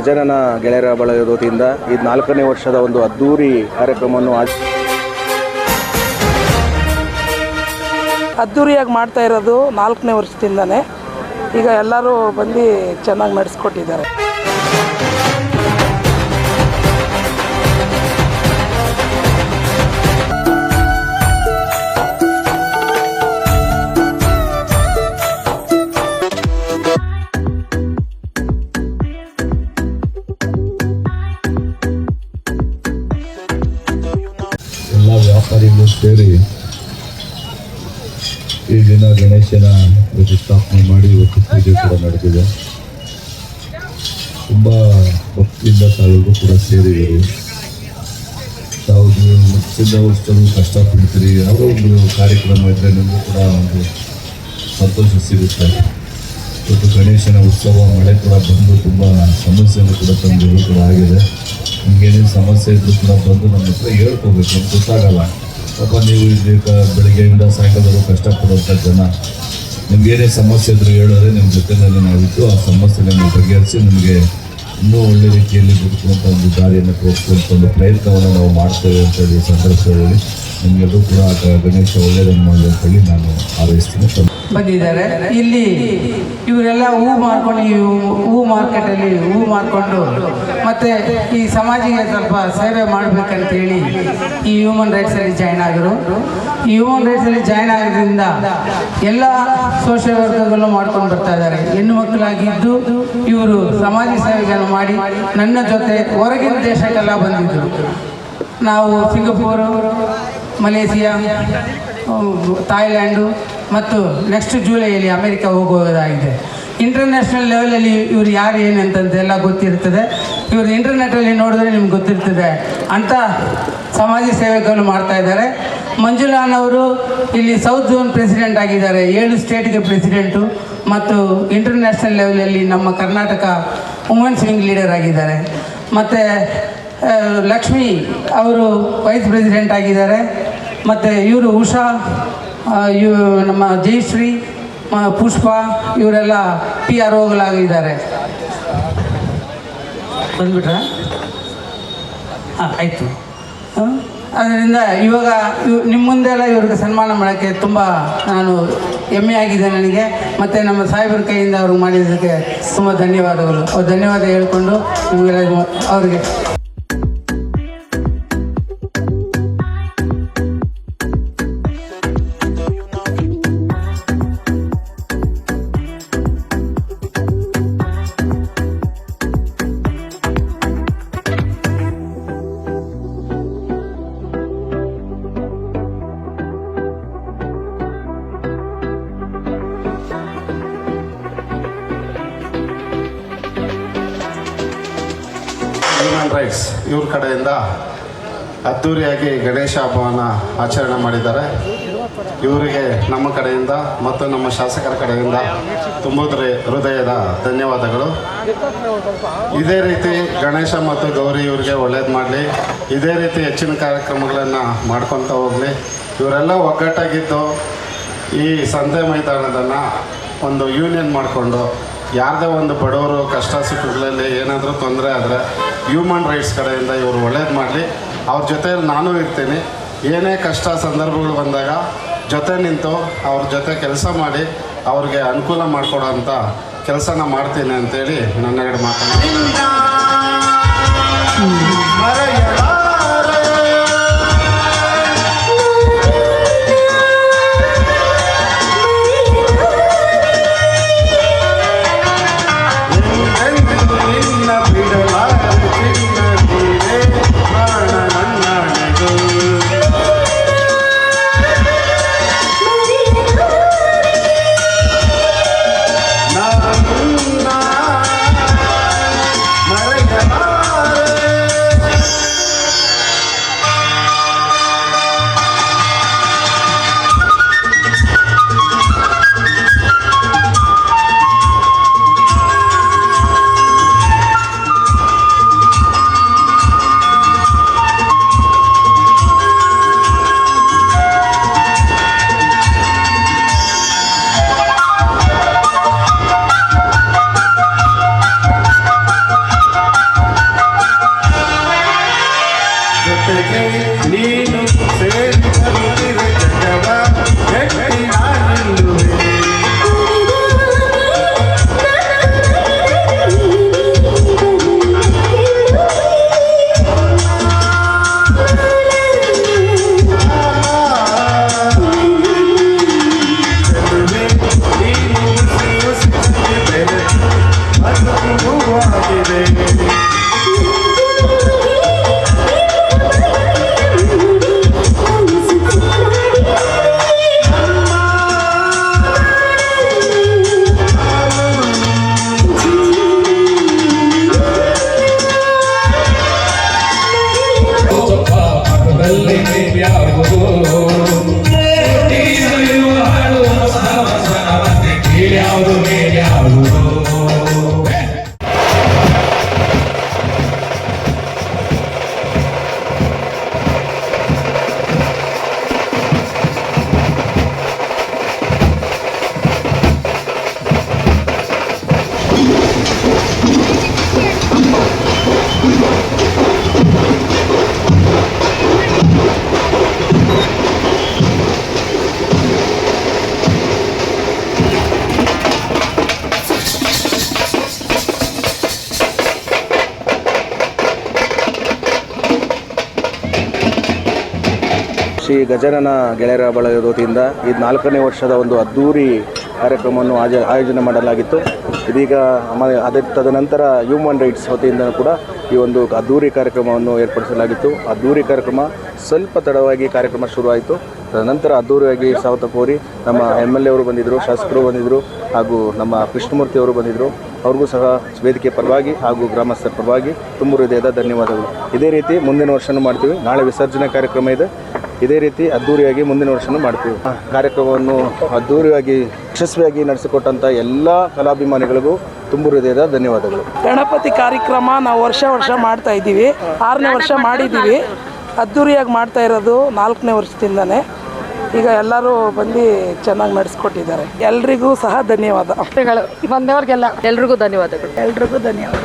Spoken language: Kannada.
ಗಜನನ ಗೆಳೆಯರ ಬಳಗದ ವತಿಯಿಂದ ಇದು ನಾಲ್ಕನೇ ವರ್ಷದ ಒಂದು ಅದ್ದೂರಿ ಕಾರ್ಯಕ್ರಮವನ್ನು ಆಚ ಅದ್ದೂರಿಯಾಗಿ ಮಾಡ್ತಾ ಇರೋದು ನಾಲ್ಕನೇ ವರ್ಷದಿಂದನೇ. ಈಗ ಎಲ್ಲರೂ ಬಂದು ಚೆನ್ನಾಗಿ ನಡೆಸ್ಕೊಟ್ಟಿದ್ದಾರೆ. ಸೇರಿ ಈ ದಿನ ಗಣೇಶನ ಪ್ರತಿಷ್ಠಾಪನೆ ಮಾಡಿ ಇವತ್ತು ಪೂಜೆ ಕೂಡ ನಡೆದಿದೆ. ತುಂಬ ಭಕ್ತಿಯಿಂದ ತಾವೆಲ್ಲರೂ ಕೂಡ ಸೇರಿದ್ದೀರಿ ತಾವು ಮನಸ್ಸಿಂದ ಅಷ್ಟೊಂದು ಕಷ್ಟಪಡ್ತೀರಿ. ಯಾವುದೋ ಒಂದು ಕಾರ್ಯಕ್ರಮ ಇದ್ದರೆ ನಿಮಗೂ ಕೂಡ ಒಂದು ಸಂತೋಷ ಸಿಗುತ್ತೆ. ಇವತ್ತು ಗಣೇಶನ ಉತ್ಸವ, ಮಳೆ ಕೂಡ ಬಂದು ತುಂಬ ಸಮಸ್ಯೆಯನ್ನು ಕೂಡ ತಂದು ಕೂಡ ಆಗಿದೆ ನಿಮಗೇನೇನು ಸಮಸ್ಯೆ ಇದ್ದರೂ ಕೂಡ ಬಂದು ನಮ್ಮ ಹತ್ರ ಹೇಳ್ಕೋಬೇಕು, ನಮ್ಗೆ ಗೊತ್ತಾಗಲ್ಲ. ಪಾಪ ನೀವು ಇಲ್ಲಿ ಬೆಳಗ್ಗೆಯಿಂದ ಸಾಯಂಕಾಲದವರೆಗೂ ಕಷ್ಟಪಡುವಂಥ ಜನ ನಿಮ್ಗೇನೇ ಸಮಸ್ಯೆ ಇದ್ರೂ ಹೇಳಿದ್ರೆ ನಿಮ್ಮ ಜೊತೆಯಲ್ಲಿ ನಾವಿದ್ದು, ಆ ಸಮಸ್ಯೆಗಳನ್ನು ಬಗೆಹರಿಸಿ ನಿಮಗೆ ಇನ್ನೂ ಒಳ್ಳೆ ರೀತಿಯಲ್ಲಿ ಬದುಕುವಂಥ ಒಂದು ದಾರಿಯನ್ನು ತೋರಿಸುವಂಥ ಒಂದು ಪ್ರಯತ್ನವನ್ನು ನಾವು ಮಾಡ್ತೇವೆ ಅಂತ ಹೇಳಿ ಸಂದರ್ಭದಲ್ಲಿ ನಿಮಗೆಲ್ಲರೂ ಕೂಡ ಗಣೇಶ ಒಳ್ಳೆಯದನ್ನು ಮಾಡಿ ಅಂತ ಹೇಳಿ ನಾನು ಹಾರೈಸ್ತೀನಿ. ತಮ್ಮ ಬಂದಿದ್ದಾರೆ. ಇಲ್ಲಿ ಇವರೆಲ್ಲ ಹೂ ಮಾರ್ಕೊಂಡು ಈ ಹೂ ಮಾರ್ಕೆಟಲ್ಲಿ ಹೂ ಮಾರ್ಕೊಂಡು ಮತ್ತೆ ಈ ಸಮಾಜಿಗೆ ಸ್ವಲ್ಪ ಸೇವೆ ಮಾಡಬೇಕಂತೇಳಿ ಈ ಹ್ಯೂಮನ್ ರೈಟ್ಸಲ್ಲಿ ಜಾಯ್ನ್ ಆಗಿರು ಈ ಹ್ಯೂಮನ್ ರೈಟ್ಸಲ್ಲಿ ಜಾಯ್ನ್ ಆಗೋದ್ರಿಂದ ಎಲ್ಲ ಸೋಷಿಯಲ್ ವರ್ಕರ್ಗಳು ಮಾಡ್ಕೊಂಡು ಬರ್ತಾ ಇದ್ದಾರೆ. ಹೆಣ್ಣು ಮಕ್ಕಳಾಗಿದ್ದು ಇವರು ಸಮಾಜ ಸೇವೆಗಳನ್ನು ಮಾಡಿ ನನ್ನ ಜೊತೆ ಹೊರಗಿನ ದೇಶಕ್ಕೆಲ್ಲ ಬಂದಿದ್ದರು ನಾವು ಸಿಂಗಪೂರು, ಮಲೇಷಿಯಾ ಥಾಯ್ಲ್ಯಾಂಡು ಮತ್ತು ನೆಕ್ಸ್ಟ್ ಜುಲೈಯಲ್ಲಿ ಅಮೆರಿಕ ಹೋಗುವುದಾಗಿದೆ. ಇಂಟರ್ನ್ಯಾಷನಲ್ ಲೆವೆಲಲ್ಲಿ ಇವರು ಯಾರು ಏನು ಅಂತಂದೆಲ್ಲ ಗೊತ್ತಿರ್ತದೆ. ಇವರು ಇಂಟರ್ನೆಟಲ್ಲಿ ನೋಡಿದ್ರೆ ನಿಮ್ಗೆ ಗೊತ್ತಿರ್ತದೆ. ಅಂತ ಸಮಾಜ ಸೇವೆಗಳು ಮಾಡ್ತಾ ಇದ್ದಾರೆ. ಮಂಜುಳಾನವರು ಇಲ್ಲಿ ಸೌತ್ ಝೋನ್ ಪ್ರೆಸಿಡೆಂಟ್ ಆಗಿದ್ದಾರೆ. ಏಳು ಸ್ಟೇಟ್ಗೆ ಪ್ರೆಸಿಡೆಂಟು ಮತ್ತು ಇಂಟರ್ನ್ಯಾಷನಲ್ ಲೆವೆಲಲ್ಲಿ ನಮ್ಮ ಕರ್ನಾಟಕ ವುಮೆನ್ಸ್ ವಿಂಗ್ ಲೀಡರ್ ಆಗಿದ್ದಾರೆ. ಮತ್ತು ಲಕ್ಷ್ಮಿ ಅವರು ವೈಸ್ ಪ್ರೆಸಿಡೆಂಟ್ ಆಗಿದ್ದಾರೆ. ಮತ್ತು ಇವರು ಉಷಾ ಇವ್ ನಮ್ಮ ಜಯಶ್ರೀ ಪುಷ್ಪ, ಇವರೆಲ್ಲ ಪಿ ಆರ್ ಓಗಳಾಗಿದ್ದಾರೆ. ಬಂದ್ಬಿಟ್ರ? ಹಾಂ, ಆಯಿತು. ಅದರಿಂದ ಇವಾಗ ಇವ್- ನಿಮ್ಮ ಮುಂದೆಲ್ಲ ಇವ್ರಿಗೆ ಸನ್ಮಾನ ಮಾಡೋಕ್ಕೆ ತುಂಬ ನಾನು ಹೆಮ್ಮೆ ಆಗಿದೆ ನನಗೆ. ಮತ್ತು ನಮ್ಮ ಸಾಹೇಬರ ಕೈಯಿಂದ ಅವ್ರಿಗೆ ಮಾಡಿದ್ದಕ್ಕೆ ತುಂಬ ಧನ್ಯವಾದಗಳು. ಅವ್ರು ಧನ್ಯವಾದ ಹೇಳಿಕೊಂಡು ನಿಮಗೆಲ್ಲ ಅವ್ರಿಗೆ ಹ್ಯೂಮನ್ ರೈಟ್ಸ್ ಇವ್ರ ಕಡೆಯಿಂದ ಅದ್ದೂರಿಯಾಗಿ ಗಣೇಶ ಹಬ್ಬವನ್ನು ಆಚರಣೆ ಮಾಡಿದ್ದಾರೆ. ಇವರಿಗೆ ನಮ್ಮ ಕಡೆಯಿಂದ ಮತ್ತು ನಮ್ಮ ಶಾಸಕರ ಕಡೆಯಿಂದ ತುಂಬುದ್ರೆ ಹೃದಯದ ಧನ್ಯವಾದಗಳು. ಇದೇ ರೀತಿ ಗಣೇಶ ಮತ್ತು ಗೌರಿ ಇವರಿಗೆ ಒಳ್ಳೇದು ಮಾಡಲಿ. ಇದೇ ರೀತಿ ಹೆಚ್ಚಿನ ಕಾರ್ಯಕ್ರಮಗಳನ್ನು ಮಾಡ್ಕೊತಾ ಹೋಗಲಿ. ಇವರೆಲ್ಲ ಒಗ್ಗಟ್ಟಾಗಿದ್ದು ಈ ಸಂತೆ ಮೈದಾನದನ್ನು ಒಂದು ಯೂನಿಯನ್ ಮಾಡಿಕೊಂಡು ಯಾರದೇ ಒಂದು ಬಡವರು ಕಷ್ಟ ಸುಖಗಳಲ್ಲಿ ಏನಾದರೂ ತೊಂದರೆ ಆದರೆ ಹ್ಯೂಮನ್ ರೈಟ್ಸ್ ಕಡೆಯಿಂದ ಇವರು ಒಳ್ಳೇದು ಮಾಡಲಿ. ಅವ್ರ ಜೊತೆಯಲ್ಲಿ ನಾನು ಇರ್ತೀನಿ. ಏನೇ ಕಷ್ಟ ಸಂದರ್ಭಗಳು ಬಂದಾಗ ಜೊತೆ ನಿಂತು ಅವ್ರ ಜೊತೆ ಕೆಲಸ ಮಾಡಿ ಅವ್ರಿಗೆ ಅನುಕೂಲ ಮಾಡಿಕೊಡೋ ಅಂಥ ಕೆಲಸನ ಮಾಡ್ತೀನಿ ಅಂತೇಳಿ ನನ್ನ ಎರಡು amor ಶ್ರೀ ಗಜಾನನ ಗೆಳೆಯರ ಬಳಗದ ವತಿಯಿಂದ ಈ ನಾಲ್ಕನೇ ವರ್ಷದ ಒಂದು ಅದ್ಧೂರಿ ಕಾರ್ಯಕ್ರಮವನ್ನು ಆಜ, ಆಯೋಜನೆ ಮಾಡಲಾಗಿತ್ತು. ಇದೀಗ ಅದೇ ತದನಂತರ ಹ್ಯೂಮನ್ ರೈಟ್ಸ್ ವತಿಯಿಂದ ಕೂಡ ಈ ಒಂದು ಅದ್ದೂರಿ ಕಾರ್ಯಕ್ರಮವನ್ನು ಏರ್ಪಡಿಸಲಾಗಿತ್ತು. ಅದ್ಧೂರಿ ಕಾರ್ಯಕ್ರಮ ಸ್ವಲ್ಪ ತಡವಾಗಿ ಕಾರ್ಯಕ್ರಮ ಶುರುವಾಯಿತು. ತದನಂತರ ಅದ್ಧೂರಿಯಾಗಿ ಸಾವತ ಕೋರಿ ನಮ್ಮ ಎಂ ಎಲ್ ಎ ಅವರು ಬಂದಿದ್ದರು ಶಾಸಕರು ಬಂದಿದ್ದರು ಹಾಗೂ ನಮ್ಮ ಕೃಷ್ಣಮೂರ್ತಿ ಅವರು ಬಂದಿದ್ದರು ಅವ್ರಿಗೂ ಸಹ ವೇದಿಕೆ ಪರವಾಗಿ ಹಾಗೂ ಗ್ರಾಮಸ್ಥರ ಪರವಾಗಿ ತುಂಬ ಹೃದಯದ ಧನ್ಯವಾದಗಳು. ಇದೇ ರೀತಿ ಮುಂದಿನ ವರ್ಷನೂ ಮಾಡ್ತೀವಿ. ನಾಳೆ ವಿಸರ್ಜನೆ ಕಾರ್ಯಕ್ರಮ ಇದೆ. ಇದೇ ರೀತಿ ಅದ್ದೂರಿಯಾಗಿ ಮುಂದಿನ ವರ್ಷನೂ ಮಾಡ್ತೀವಿ. ಕಾರ್ಯಕ್ರಮವನ್ನು ಅದ್ಧೂರಿಯಾಗಿ ಯಶಸ್ವಿಯಾಗಿ ನಡೆಸಿಕೊಟ್ಟಂಥ ಎಲ್ಲ ಕಲಾಭಿಮಾನಿಗಳಿಗೂ ತುಂಬು ಹೃದಯದ ಧನ್ಯವಾದಗಳು. ಗಣಪತಿ ಕಾರ್ಯಕ್ರಮ ನಾವು ವರ್ಷ ವರ್ಷ ಮಾಡ್ತಾ ಇದ್ದೀವಿ. ಆರನೇ ವರ್ಷ ಮಾಡಿದ್ದೀವಿ. ಅದ್ಧೂರಿಯಾಗಿ ಮಾಡ್ತಾ ಇರೋದು ನಾಲ್ಕನೇ ವರ್ಷದಿಂದನೇ. ಈಗ ಎಲ್ಲರೂ ಬಂದು ಚೆನ್ನಾಗಿ ನಡೆಸ್ಕೊಟ್ಟಿದ್ದಾರೆ. ಎಲ್ರಿಗೂ ಸಹ ಧನ್ಯವಾದ. ಬಂದವ್ರಿಗೆಲ್ಲ. ಎಲ್ರಿಗೂ ಧನ್ಯವಾದಗಳು. ಎಲ್ರಿಗೂ ಧನ್ಯವಾದ